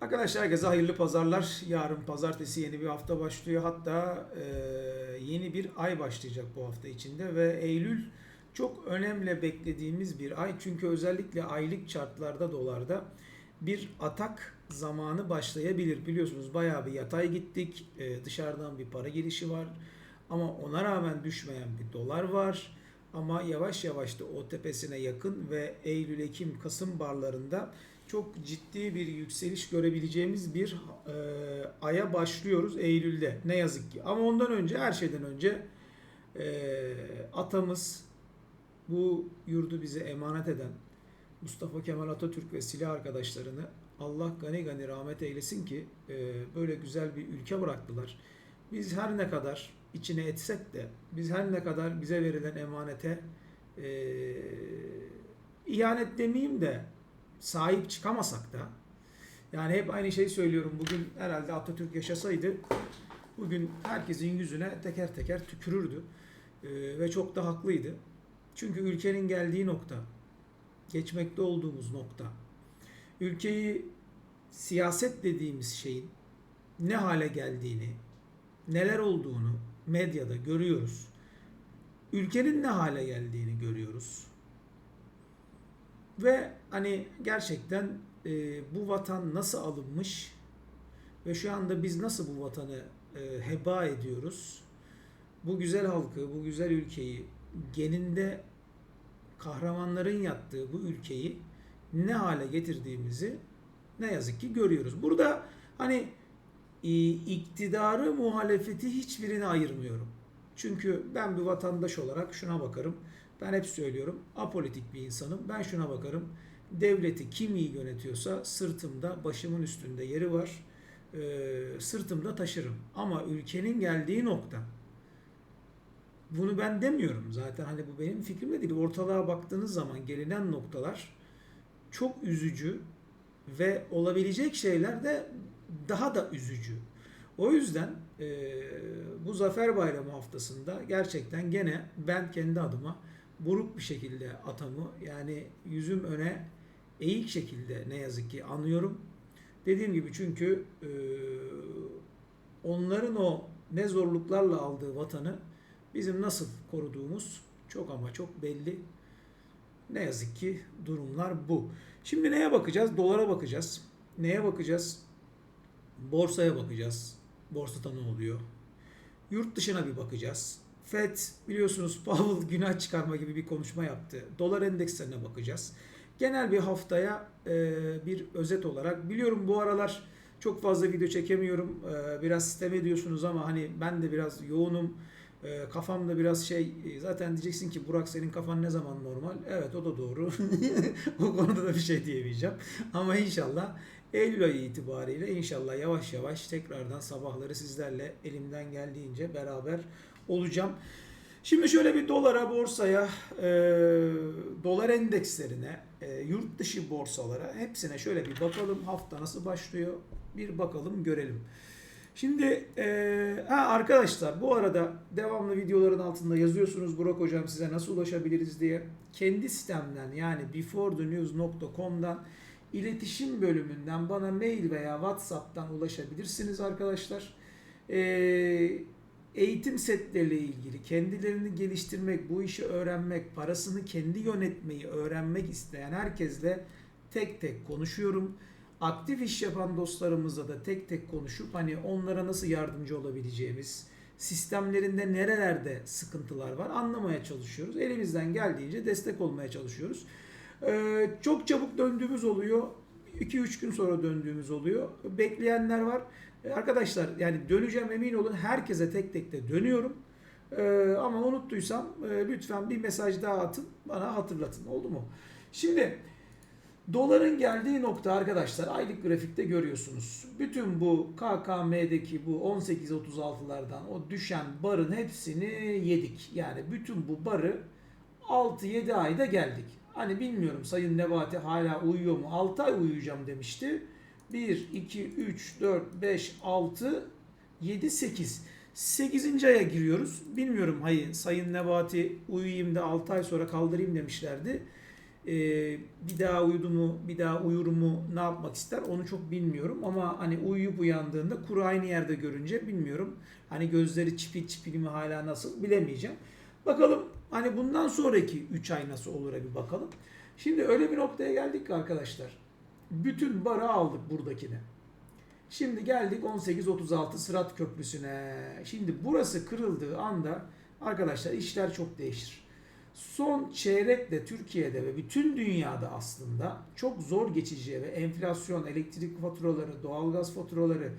Arkadaşlar herkese hayırlı pazarlar. Yarın pazartesi yeni bir hafta başlıyor. Hatta e, yeni bir ay başlayacak bu hafta içinde ve Eylül çok önemli beklediğimiz bir ay. Çünkü özellikle aylık chartlarda dolarda bir atak zamanı başlayabilir. Biliyorsunuz bayağı bir yatay gittik. E, dışarıdan bir para girişi var. Ama ona rağmen düşmeyen bir dolar var. Ama yavaş yavaş da o tepesine yakın ve Eylül, Ekim, Kasım barlarında çok ciddi bir yükseliş görebileceğimiz bir e, aya başlıyoruz Eylül'de. Ne yazık ki. Ama ondan önce her şeyden önce e, atamız bu yurdu bize emanet eden Mustafa Kemal Atatürk ve silah arkadaşlarını Allah gani gani rahmet eylesin ki e, böyle güzel bir ülke bıraktılar. Biz her ne kadar içine etsek de biz her ne kadar bize verilen emanete e, ihanet demeyeyim de sahip çıkamasak da yani hep aynı şeyi söylüyorum. Bugün herhalde Atatürk yaşasaydı bugün herkesin yüzüne teker teker tükürürdü. Ee, ve çok da haklıydı. Çünkü ülkenin geldiği nokta, geçmekte olduğumuz nokta, ülkeyi siyaset dediğimiz şeyin ne hale geldiğini, neler olduğunu medyada görüyoruz. Ülkenin ne hale geldiğini görüyoruz. Ve hani gerçekten e, bu vatan nasıl alınmış ve şu anda biz nasıl bu vatanı e, heba ediyoruz? Bu güzel halkı, bu güzel ülkeyi, geninde kahramanların yattığı bu ülkeyi ne hale getirdiğimizi ne yazık ki görüyoruz. Burada hani e, iktidarı, muhalefeti hiçbirini ayırmıyorum. Çünkü ben bir vatandaş olarak şuna bakarım. Ben hep söylüyorum apolitik bir insanım. Ben şuna bakarım. Devleti kim iyi yönetiyorsa sırtımda, başımın üstünde yeri var. Ee, sırtımda taşırım. Ama ülkenin geldiği nokta bunu ben demiyorum zaten hani bu benim fikrim de değil. Ortalığa baktığınız zaman gelinen noktalar çok üzücü ve olabilecek şeyler de daha da üzücü. O yüzden e, bu Zafer Bayramı haftasında gerçekten gene ben kendi adıma buruk bir şekilde atamı yani yüzüm öne eğik şekilde ne yazık ki anıyorum. Dediğim gibi çünkü e, onların o ne zorluklarla aldığı vatanı bizim nasıl koruduğumuz çok ama çok belli. Ne yazık ki durumlar bu. Şimdi neye bakacağız? Dolara bakacağız. Neye bakacağız? Borsaya bakacağız. Borsada ne oluyor? Yurt dışına bir bakacağız. FED biliyorsunuz Powell günah çıkarma gibi bir konuşma yaptı. Dolar endekslerine bakacağız. Genel bir haftaya e, bir özet olarak biliyorum bu aralar çok fazla video çekemiyorum. E, biraz sistem ediyorsunuz ama hani ben de biraz yoğunum. E, kafamda biraz şey e, zaten diyeceksin ki Burak senin kafan ne zaman normal? Evet o da doğru. o konuda da bir şey diyemeyeceğim. Ama inşallah Eylül ayı itibariyle inşallah yavaş yavaş tekrardan sabahları sizlerle elimden geldiğince beraber olacağım. Şimdi şöyle bir dolara, borsaya, e, dolar endekslerine, e, yurt dışı borsalara hepsine şöyle bir bakalım. Hafta nasıl başlıyor? Bir bakalım, görelim. Şimdi e, ha arkadaşlar bu arada devamlı videoların altında yazıyorsunuz Burak hocam size nasıl ulaşabiliriz diye. Kendi sitemden yani beforethenews.com'dan iletişim bölümünden bana mail veya WhatsApp'tan ulaşabilirsiniz arkadaşlar. Ee, eğitim setleriyle ilgili kendilerini geliştirmek, bu işi öğrenmek, parasını kendi yönetmeyi öğrenmek isteyen herkesle tek tek konuşuyorum. Aktif iş yapan dostlarımızla da tek tek konuşup hani onlara nasıl yardımcı olabileceğimiz, sistemlerinde nerelerde sıkıntılar var anlamaya çalışıyoruz. Elimizden geldiğince destek olmaya çalışıyoruz. Ee, çok çabuk döndüğümüz oluyor. 2-3 gün sonra döndüğümüz oluyor. Bekleyenler var. Ee, arkadaşlar yani döneceğim emin olun. Herkese tek tek de dönüyorum. Ee, ama unuttuysam e, lütfen bir mesaj daha atın. Bana hatırlatın. Oldu mu? Şimdi doların geldiği nokta arkadaşlar aylık grafikte görüyorsunuz. Bütün bu KKM'deki bu 18.36'lardan o düşen barın hepsini yedik. Yani bütün bu barı 6-7 ayda geldik. Hani bilmiyorum Sayın Nebati hala uyuyor mu? 6 ay uyuyacağım demişti. 1, 2, 3, 4, 5, 6, 7, 8. 8. aya giriyoruz. Bilmiyorum hayır Sayın Nebati uyuyayım da 6 ay sonra kaldırayım demişlerdi. e, bir daha uyudu mu, bir daha uyur mu, ne yapmak ister onu çok bilmiyorum. Ama hani uyuyup uyandığında kuru aynı yerde görünce bilmiyorum. Hani gözleri çipil çipil mi hala nasıl bilemeyeceğim. Bakalım hani bundan sonraki 3 ay nasıl olur bir bakalım. Şimdi öyle bir noktaya geldik ki arkadaşlar. Bütün bara aldık buradakine. Şimdi geldik 1836 Sırat Köprüsü'ne. Şimdi burası kırıldığı anda arkadaşlar işler çok değişir. Son çeyrekte Türkiye'de ve bütün dünyada aslında çok zor geçici ve enflasyon, elektrik faturaları, doğalgaz faturaları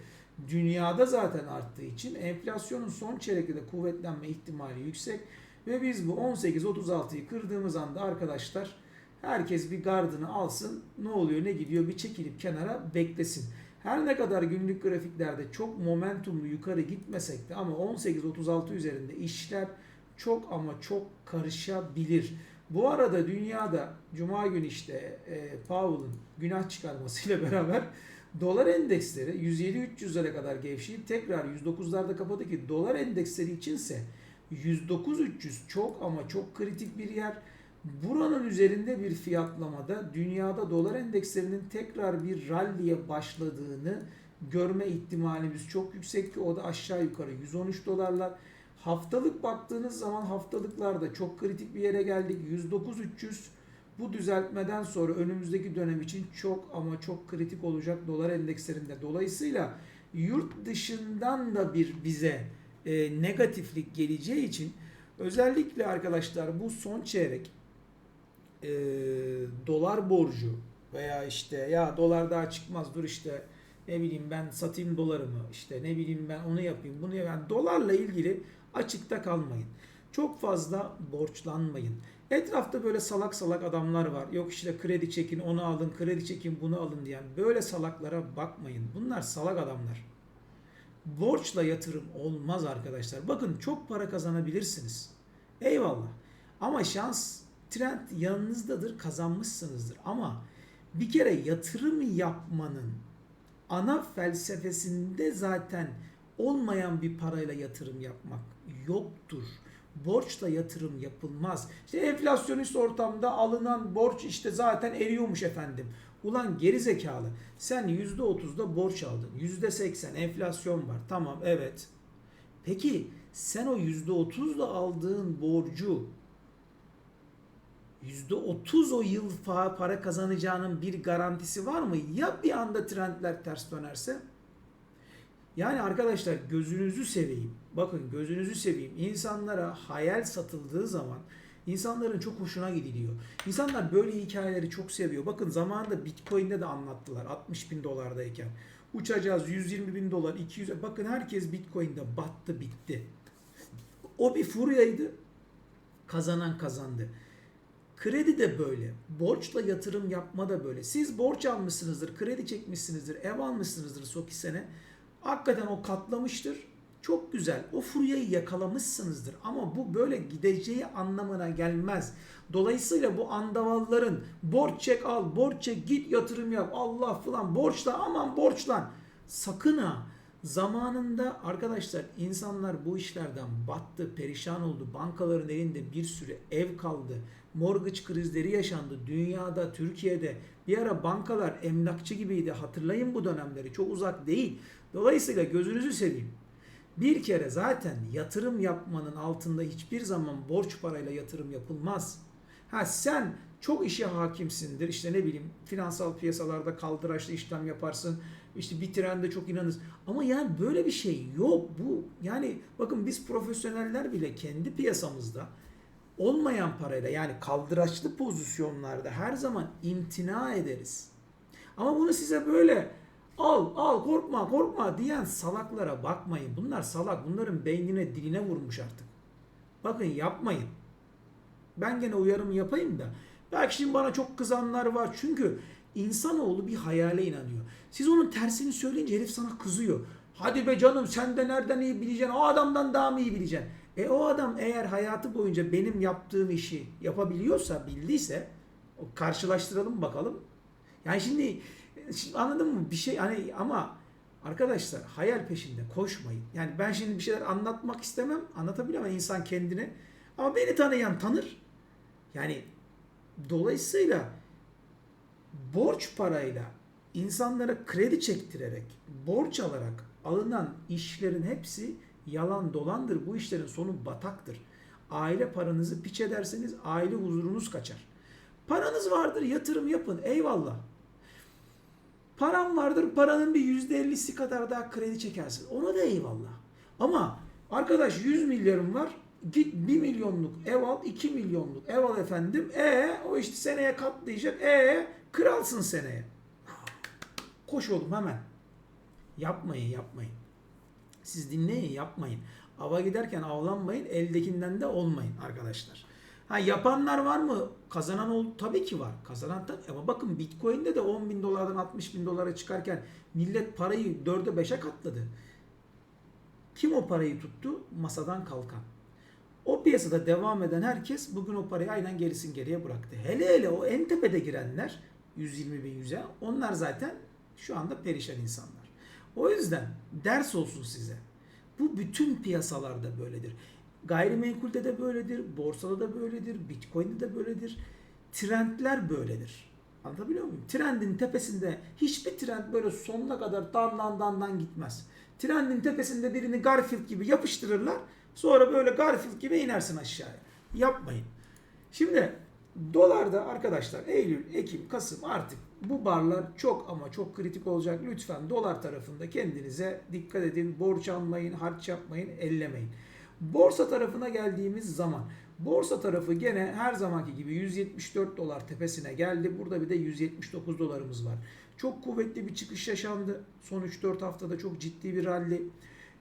dünyada zaten arttığı için enflasyonun son çeyrekte de kuvvetlenme ihtimali yüksek ve biz bu 18-36'yı kırdığımız anda arkadaşlar herkes bir gardını alsın. Ne oluyor ne gidiyor bir çekilip kenara beklesin. Her ne kadar günlük grafiklerde çok momentumlu yukarı gitmesek de ama 18-36 üzerinde işler çok ama çok karışabilir. Bu arada dünyada Cuma günü işte e, Powell'ın günah çıkarmasıyla beraber dolar endeksleri 107-300'lere kadar gevşeyip tekrar 109'larda kapadı ki dolar endeksleri içinse 109-300 çok ama çok kritik bir yer. Buranın üzerinde bir fiyatlamada dünyada dolar endekslerinin tekrar bir ralliye başladığını görme ihtimalimiz çok yüksek ki o da aşağı yukarı 113 dolarlar. Haftalık baktığınız zaman haftalıklarda çok kritik bir yere geldik. 109-300 bu düzeltmeden sonra önümüzdeki dönem için çok ama çok kritik olacak dolar endekslerinde. Dolayısıyla yurt dışından da bir bize e, negatiflik geleceği için özellikle arkadaşlar bu son çeyrek e, dolar borcu veya işte ya dolar daha çıkmaz dur işte ne bileyim ben satayım dolarımı işte ne bileyim ben onu yapayım bunu yapayım. Yani dolarla ilgili açıkta kalmayın. Çok fazla borçlanmayın. Etrafta böyle salak salak adamlar var. Yok işte kredi çekin onu alın, kredi çekin bunu alın diyen. Böyle salaklara bakmayın. Bunlar salak adamlar. Borçla yatırım olmaz arkadaşlar. Bakın çok para kazanabilirsiniz. Eyvallah. Ama şans trend yanınızdadır, kazanmışsınızdır. Ama bir kere yatırım yapmanın ana felsefesinde zaten olmayan bir parayla yatırım yapmak yoktur. Borçla yatırım yapılmaz. İşte enflasyonist ortamda alınan borç işte zaten eriyormuş efendim. Ulan geri zekalı. Sen %30'da borç aldın. %80 enflasyon var. Tamam evet. Peki sen o %30'da aldığın borcu %30 o yıl para kazanacağının bir garantisi var mı? Ya bir anda trendler ters dönerse? Yani arkadaşlar gözünüzü seveyim. Bakın gözünüzü seveyim. İnsanlara hayal satıldığı zaman insanların çok hoşuna gidiliyor. İnsanlar böyle hikayeleri çok seviyor. Bakın zamanında Bitcoin'de de anlattılar 60 bin dolardayken. Uçacağız 120 bin dolar 200 bakın herkes Bitcoin'de battı bitti. O bir furyaydı. Kazanan kazandı. Kredi de böyle. Borçla yatırım yapma da böyle. Siz borç almışsınızdır, kredi çekmişsinizdir, ev almışsınızdır son iki sene. Hakikaten o katlamıştır. Çok güzel. O furyayı yakalamışsınızdır. Ama bu böyle gideceği anlamına gelmez. Dolayısıyla bu andavalların borç çek al, borç çek git yatırım yap. Allah falan borçla aman borçlan. Sakın ha. Zamanında arkadaşlar insanlar bu işlerden battı, perişan oldu. Bankaların elinde bir sürü ev kaldı. Mortgage krizleri yaşandı. Dünyada, Türkiye'de bir ara bankalar emlakçı gibiydi. Hatırlayın bu dönemleri. Çok uzak değil. Dolayısıyla gözünüzü seveyim. Bir kere zaten yatırım yapmanın altında hiçbir zaman borç parayla yatırım yapılmaz. Ha sen çok işe hakimsindir. İşte ne bileyim finansal piyasalarda kaldıraçlı işlem yaparsın. İşte bir trende çok inanırız. Ama yani böyle bir şey yok. Bu yani bakın biz profesyoneller bile kendi piyasamızda olmayan parayla yani kaldıraçlı pozisyonlarda her zaman imtina ederiz. Ama bunu size böyle al al korkma korkma diyen salaklara bakmayın. Bunlar salak. Bunların beynine diline vurmuş artık. Bakın yapmayın. Ben gene uyarımı yapayım da. Belki şimdi bana çok kızanlar var. Çünkü insanoğlu bir hayale inanıyor. Siz onun tersini söyleyince herif sana kızıyor. Hadi be canım sen de nereden iyi bileceksin? O adamdan daha mı iyi bileceksin? E o adam eğer hayatı boyunca benim yaptığım işi yapabiliyorsa, bildiyse karşılaştıralım bakalım. Yani şimdi, şimdi anladın mı? Bir şey hani ama arkadaşlar hayal peşinde koşmayın. Yani ben şimdi bir şeyler anlatmak istemem. Anlatabiliyor ama insan kendini. Ama beni tanıyan tanır. Yani Dolayısıyla borç parayla insanlara kredi çektirerek, borç alarak alınan işlerin hepsi yalan dolandır. Bu işlerin sonu bataktır. Aile paranızı piç ederseniz aile huzurunuz kaçar. Paranız vardır yatırım yapın eyvallah. Param vardır paranın bir yüzde ellisi kadar daha kredi çekersin. Ona da eyvallah. Ama arkadaş 100 milyarım var git 1 milyonluk ev al 2 milyonluk ev al efendim. E o işte seneye katlayacak. E kralsın seneye. Koş oğlum hemen. Yapmayın yapmayın. Siz dinleyin yapmayın. Ava giderken avlanmayın. Eldekinden de olmayın arkadaşlar. Ha yapanlar var mı? Kazanan oldu. Tabii ki var. Kazanan tabii. Ama bakın Bitcoin'de de 10 bin dolardan 60 bin dolara çıkarken millet parayı 4'e 5'e katladı. Kim o parayı tuttu? Masadan kalkan. O piyasada devam eden herkes bugün o parayı aynen gerisin geriye bıraktı. Hele hele o en tepede girenler 120 bin 100'e onlar zaten şu anda perişan insanlar. O yüzden ders olsun size. Bu bütün piyasalarda böyledir. Gayrimenkulde de böyledir, borsada da böyledir, bitcoin'de de böyledir. Trendler böyledir. Anlatabiliyor muyum? Trendin tepesinde hiçbir trend böyle sonuna kadar dandan dandan gitmez. Trendin tepesinde birini Garfield gibi yapıştırırlar. Sonra böyle Garfield gibi inersin aşağıya. Yapmayın. Şimdi dolarda arkadaşlar Eylül, Ekim, Kasım artık bu barlar çok ama çok kritik olacak. Lütfen dolar tarafında kendinize dikkat edin. Borç almayın, harç yapmayın, ellemeyin. Borsa tarafına geldiğimiz zaman borsa tarafı gene her zamanki gibi 174 dolar tepesine geldi. Burada bir de 179 dolarımız var. Çok kuvvetli bir çıkış yaşandı. Son 3-4 haftada çok ciddi bir rally.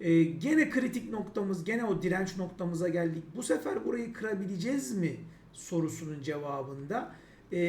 Ee, gene kritik noktamız, gene o direnç noktamıza geldik. Bu sefer burayı kırabileceğiz mi sorusunun cevabında e,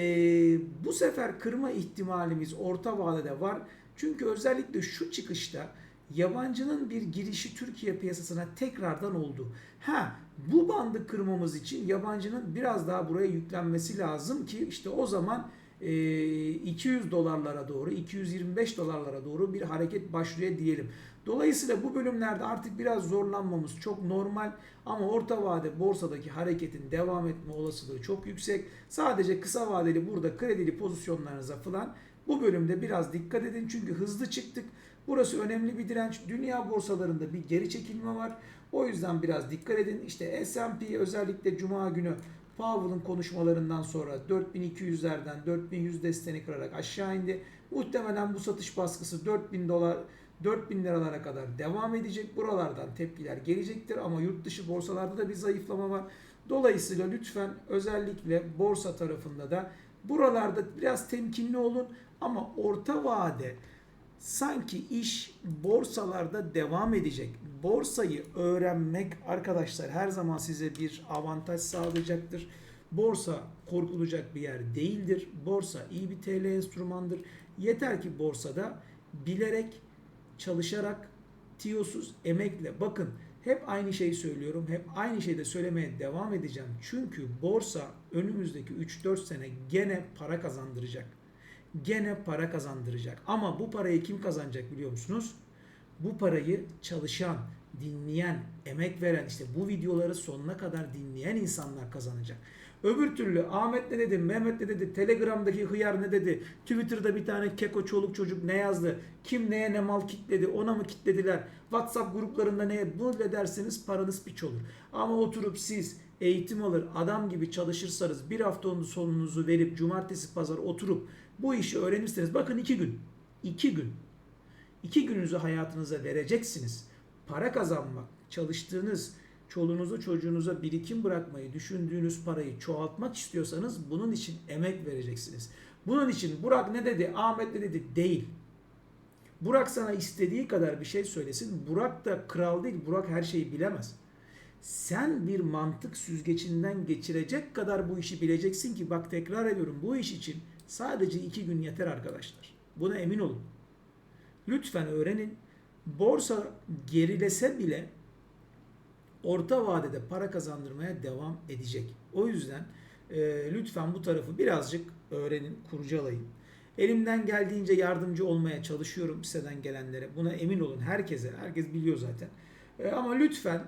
bu sefer kırma ihtimalimiz orta vadede var. Çünkü özellikle şu çıkışta yabancının bir girişi Türkiye piyasasına tekrardan oldu. Ha bu bandı kırmamız için yabancının biraz daha buraya yüklenmesi lazım ki işte o zaman 200 dolarlara doğru 225 dolarlara doğru bir hareket başlıyor diyelim. Dolayısıyla bu bölümlerde artık biraz zorlanmamız çok normal ama orta vade borsadaki hareketin devam etme olasılığı çok yüksek. Sadece kısa vadeli burada kredili pozisyonlarınıza falan bu bölümde biraz dikkat edin çünkü hızlı çıktık. Burası önemli bir direnç. Dünya borsalarında bir geri çekilme var. O yüzden biraz dikkat edin. İşte S&P özellikle Cuma günü Powell'ın konuşmalarından sonra 4200'lerden 4100 desteğini kırarak aşağı indi. Muhtemelen bu satış baskısı 4000 dolar 4000 liralara kadar devam edecek. Buralardan tepkiler gelecektir ama yurt dışı borsalarda da bir zayıflama var. Dolayısıyla lütfen özellikle borsa tarafında da buralarda biraz temkinli olun ama orta vade sanki iş borsalarda devam edecek. Borsayı öğrenmek arkadaşlar her zaman size bir avantaj sağlayacaktır. Borsa korkulacak bir yer değildir. Borsa iyi bir TL enstrümandır. Yeter ki borsada bilerek, çalışarak, tiyosuz, emekle. Bakın hep aynı şeyi söylüyorum. Hep aynı şeyi de söylemeye devam edeceğim. Çünkü borsa önümüzdeki 3-4 sene gene para kazandıracak gene para kazandıracak. Ama bu parayı kim kazanacak biliyor musunuz? Bu parayı çalışan, dinleyen, emek veren, işte bu videoları sonuna kadar dinleyen insanlar kazanacak. Öbür türlü Ahmet ne dedi, Mehmet ne dedi, Telegram'daki hıyar ne dedi, Twitter'da bir tane keko çoluk çocuk ne yazdı, kim neye ne mal kitledi, ona mı kitlediler, WhatsApp gruplarında neye, bunu derseniz paranız piç olur. Ama oturup siz eğitim alır, adam gibi çalışırsanız bir hafta sonunuzu verip cumartesi pazar oturup bu işi öğrenirseniz bakın iki gün. iki gün. iki gününüzü hayatınıza vereceksiniz. Para kazanmak, çalıştığınız, çoluğunuzu çocuğunuza birikim bırakmayı düşündüğünüz parayı çoğaltmak istiyorsanız bunun için emek vereceksiniz. Bunun için Burak ne dedi, Ahmet ne dedi değil. Burak sana istediği kadar bir şey söylesin. Burak da kral değil. Burak her şeyi bilemez. Sen bir mantık süzgecinden geçirecek kadar bu işi bileceksin ki bak tekrar ediyorum bu iş için Sadece iki gün yeter arkadaşlar. Buna emin olun. Lütfen öğrenin. Borsa gerilese bile orta vadede para kazandırmaya devam edecek. O yüzden e, lütfen bu tarafı birazcık öğrenin, kurcalayın. Elimden geldiğince yardımcı olmaya çalışıyorum siteden gelenlere. Buna emin olun herkese. Herkes biliyor zaten. E, ama lütfen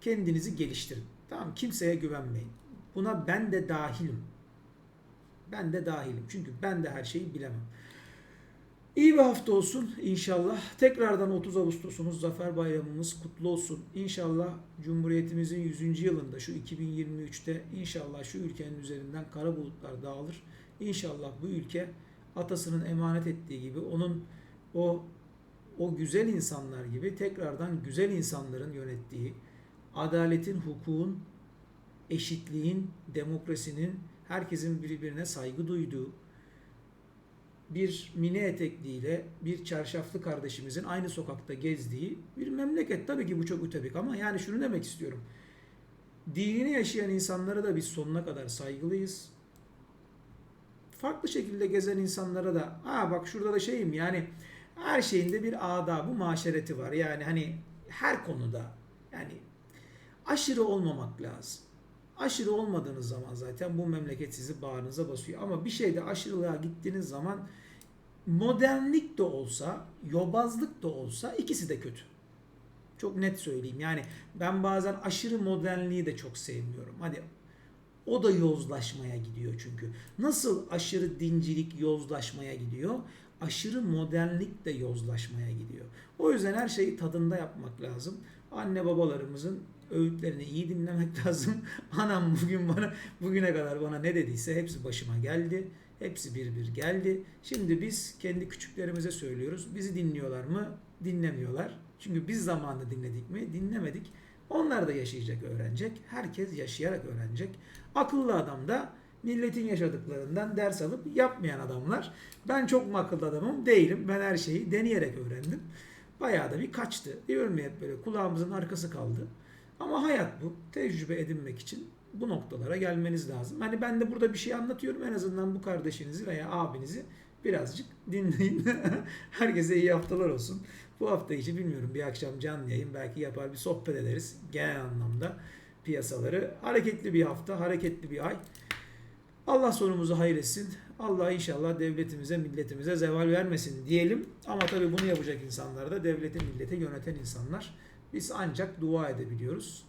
kendinizi geliştirin. Tamam Kimseye güvenmeyin. Buna ben de dahilim. Ben de dahilim. Çünkü ben de her şeyi bilemem. İyi bir hafta olsun inşallah. Tekrardan 30 Ağustos'umuz Zafer Bayramımız kutlu olsun. İnşallah Cumhuriyetimizin 100. yılında şu 2023'te inşallah şu ülkenin üzerinden kara bulutlar dağılır. İnşallah bu ülke atasının emanet ettiği gibi onun o o güzel insanlar gibi tekrardan güzel insanların yönettiği, adaletin, hukukun, eşitliğin, demokrasinin, herkesin birbirine saygı duyduğu, bir mini etekliyle bir çarşaflı kardeşimizin aynı sokakta gezdiği bir memleket. Tabii ki bu çok ütopik ama yani şunu demek istiyorum. Dinini yaşayan insanlara da biz sonuna kadar saygılıyız. Farklı şekilde gezen insanlara da ha bak şurada da şeyim yani her şeyinde bir adabı maşereti var. Yani hani her konuda yani aşırı olmamak lazım. Aşırı olmadığınız zaman zaten bu memleket sizi bağrınıza basıyor. Ama bir şeyde aşırılığa gittiğiniz zaman modernlik de olsa, yobazlık da olsa ikisi de kötü. Çok net söyleyeyim. Yani ben bazen aşırı modernliği de çok sevmiyorum. Hadi o da yozlaşmaya gidiyor çünkü. Nasıl aşırı dincilik yozlaşmaya gidiyor? Aşırı modernlik de yozlaşmaya gidiyor. O yüzden her şeyi tadında yapmak lazım. Anne babalarımızın öğütlerini iyi dinlemek lazım. Anam bugün bana bugüne kadar bana ne dediyse hepsi başıma geldi. Hepsi bir bir geldi. Şimdi biz kendi küçüklerimize söylüyoruz. Bizi dinliyorlar mı? Dinlemiyorlar. Çünkü biz zamanında dinledik mi? Dinlemedik. Onlar da yaşayacak, öğrenecek. Herkes yaşayarak öğrenecek. Akıllı adam da milletin yaşadıklarından ders alıp yapmayan adamlar. Ben çok mu akıllı adamım? Değilim. Ben her şeyi deneyerek öğrendim. Bayağı da bir kaçtı. Ya hep böyle kulağımızın arkası kaldı. Ama hayat bu. Tecrübe edinmek için bu noktalara gelmeniz lazım. Hani ben de burada bir şey anlatıyorum. En azından bu kardeşinizi veya abinizi birazcık dinleyin. Herkese iyi haftalar olsun. Bu hafta içi bilmiyorum bir akşam canlı yayın belki yapar bir sohbet ederiz. Genel anlamda piyasaları. Hareketli bir hafta, hareketli bir ay. Allah sonumuzu hayır. Allah inşallah devletimize, milletimize zeval vermesin diyelim. Ama tabii bunu yapacak insanlar da devleti, milleti yöneten insanlar. Biz ancak dua edebiliyoruz.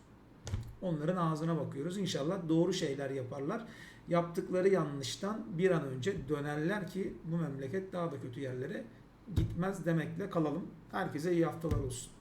Onların ağzına bakıyoruz. İnşallah doğru şeyler yaparlar. Yaptıkları yanlıştan bir an önce dönerler ki bu memleket daha da kötü yerlere gitmez demekle kalalım. Herkese iyi haftalar olsun.